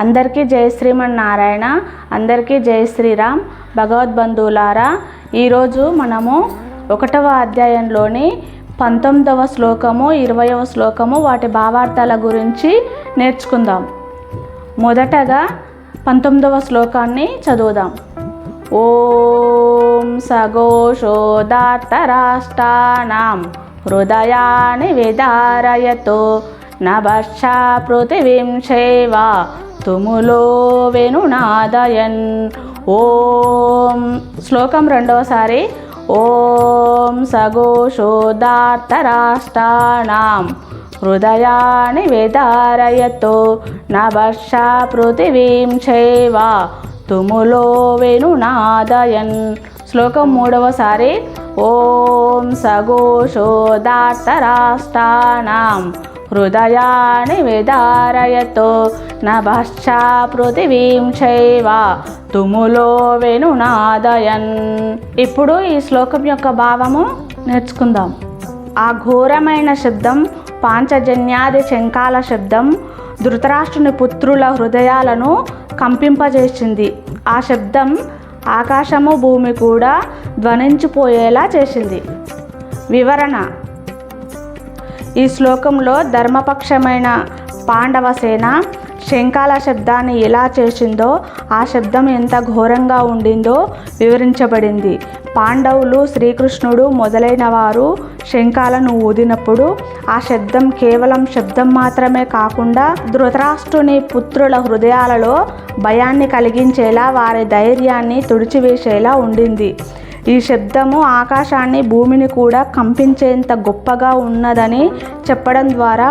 అందరికీ జయ శ్రీమన్నారాయణ అందరికీ జయ శ్రీరామ్. భగవద్బంధువులారా ఈరోజు మనము ఒకటవ అధ్యాయంలోని పంతొమ్మిదవ శ్లోకము ఇరవయవ శ్లోకము వాటి భావార్థాల గురించి నేర్చుకుందాం. మొదటగా పంతొమ్మిదవ శ్లోకాన్ని చదువుదాం. ఓం సఘోషోదాత్తరాష్టానాం హృదయాన్ని విదారయతో నభక్షా పృథివీం శైవ తుములో వెనునాదయన్ ఓం శ్లోకం రెండవసారి ఓం సఘోషోదాత్తరాష్టానాం హృదయాన్ని విదారయతో నభక్షా పృథివీం శైవ తుములో వెనునాదయన్ శ్లోకం మూడవసారి ఓం సఘోషోదాత్తరాష్టానాం హృదయాన్ని విదారయతో నభశ్చా పృథివీం చైవ తుములో వెనునాదయన్ ఇప్పుడు ఈ శ్లోకం యొక్క భావము నేర్చుకుందాం. ఆ ఘోరమైన శబ్దం పాంచజన్యాది శంకాల శబ్దం ధృతరాష్ట్రుని పుత్రుల హృదయాలను కంపింపజేసింది. ఆ శబ్దం ఆకాశము భూమి కూడా ధ్వనించిపోయేలా చేసింది. వివరణ. ఈ శ్లోకంలో ధర్మపక్షమైన పాండవ సేన శంకాల శబ్దాన్ని ఎలా చేసిందో ఆ శబ్దం ఎంత ఘోరంగా ఉండిందో వివరించబడింది. పాండవులు శ్రీకృష్ణుడు మొదలైన వారు శంఖాలను ఊదినప్పుడు ఆ శబ్దం కేవలం శబ్దం మాత్రమే కాకుండా ధృతరాష్ట్రుని పుత్రుల హృదయాలలో భయాన్ని కలిగించేలా వారి ధైర్యాన్ని తుడిచివేసేలా ఉండింది. ఈ శబ్దము ఆకాశాన్ని భూమిని కూడా కంపించేంత గొప్పగా ఉన్నదని చెప్పడం ద్వారా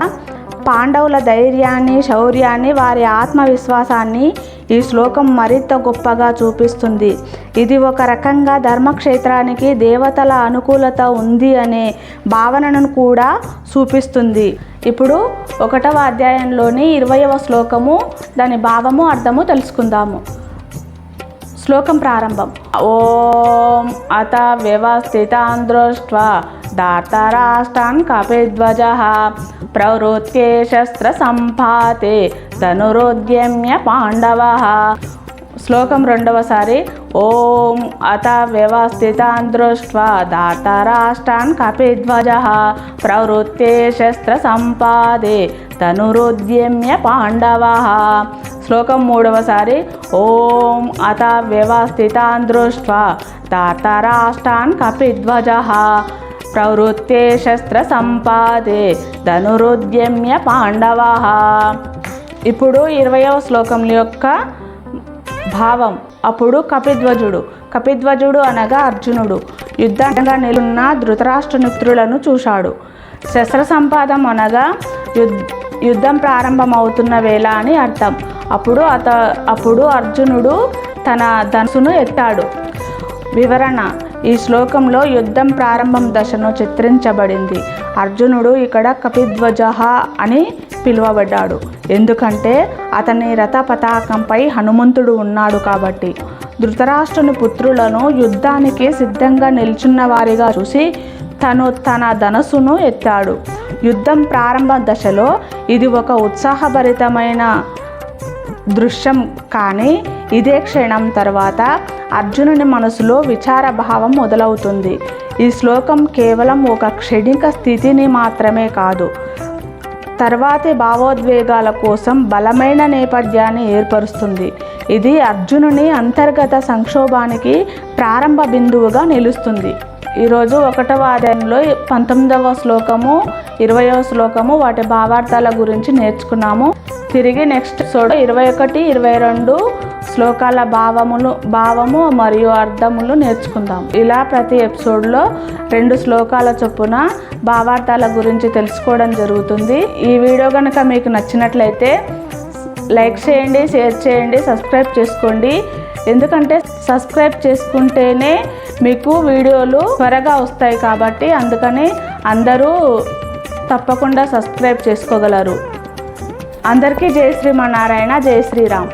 పాండవుల ధైర్యాన్ని శౌర్యాన్ని వారి ఆత్మవిశ్వాసాన్ని ఈ శ్లోకం మరింత గొప్పగా చూపిస్తుంది. ఇది ఒక రకంగా ధర్మక్షేత్రానికి దేవతల అనుకూలత ఉంది అనే భావనను కూడా చూపిస్తుంది. ఇప్పుడు ఒకటవ అధ్యాయంలోని ఇరవయవ శ్లోకము దాని భావము అర్థము తెలుసుకుందాము. శ్లోకం ప్రారంభం. ఓం అత వ్యవస్థితాన్ దృష్ట్వా దాతరాష్ట్రాన్ कपिध्वजः प्रवृत्ते शस्त्रसम्पाते సంపాతే पाण्डवः శ్లోకం రెండవసారి ఓం అత వ్యవస్థితాన్ దృష్ట్వా దాతరాష్ట్రాన్ కపిధ్వజ ప్రవృత్తే శస్త్ర సంపాదే తనురుద్యమ్య పాండవ శ్లోకం మూడవసారి ఓం అత వ్యవస్థితాన్ దృష్ట్వా దాతరాష్ట్రాన్ కపిధ్వజ ప్రవృత్తే శస్త్ర సంపాదే ధనురుద్యమ్య పాండవ ఇప్పుడు ఇరవయవ శ్లోకం యొక్క భావం. అప్పుడు కపిధ్వజుడు కపిధ్వజుడు అనగా అర్జునుడు. యుద్ధంగా నిలున్న ధృతరాష్ట్ర మిత్రులను చూశాడు. శస్త్ర సంపాదం అనగా యుద్ యుద్ధం ప్రారంభమవుతున్న వేళ అని అర్థం. అప్పుడు అత అప్పుడు అర్జునుడు తన ధనుసును ఎత్తాడు. వివరణ ఈ శ్లోకంలో యుద్ధం ప్రారంభం దశను చిత్రించబడింది. అర్జునుడు ఇక్కడ కపిధ్వజ అని పిలువబడ్డాడు. ఎందుకంటే అతని రథ పతాకంపై హనుమంతుడు ఉన్నాడు కాబట్టి. ధృతరాష్ట్రుని పుత్రులను యుద్ధానికి సిద్ధంగా నిల్చున్న వారిగా చూసి తను తన ధనస్సును ఎత్తాడు. యుద్ధం ప్రారంభ దశలో ఇది ఒక ఉత్సాహభరితమైన దృశ్యం కానీ ఇదే క్షణం తర్వాత అర్జునుని మనసులో విచార భావం మొదలవుతుంది. ఈ శ్లోకం కేవలం ఒక క్షణిక స్థితిని మాత్రమే కాదు తర్వాతి భావోద్వేగాల కోసం బలమైన నేపథ్యాన్ని ఏర్పరుస్తుంది. ఇది అర్జునుని అంతర్గత సంక్షోభానికి ప్రారంభ బిందువుగా నిలుస్తుంది. ఈరోజు ఒకటవ అధ్యాయంలో పంతొమ్మిదవ శ్లోకము ఇరవయవ శ్లోకము వాటి భావార్థాల గురించి నేర్చుకున్నాము. తిరిగి నెక్స్ట్ ఎపిసోడ్ ఇరవై ఒకటి ఇరవై రెండు శ్లోకాల భావములు భావము మరియు అర్థములు నేర్చుకుందాం. ఇలా ప్రతి ఎపిసోడ్లో రెండు శ్లోకాల చొప్పున భావార్థాల గురించి తెలుసుకోవడం జరుగుతుంది. ఈ వీడియో కనుక మీకు నచ్చినట్లయితే లైక్ చేయండి షేర్ చేయండి సబ్స్క్రైబ్ చేసుకోండి. ఎందుకంటే సబ్స్క్రైబ్ చేసుకుంటేనే మీకు వీడియోలు త్వరగా వస్తాయి కాబట్టి అందుకని అందరూ తప్పకుండా సబ్స్క్రైబ్ చేసుకోగలరు. అందరికీ జై శ్రీమన్నారాయణ జై శ్రీరామ్.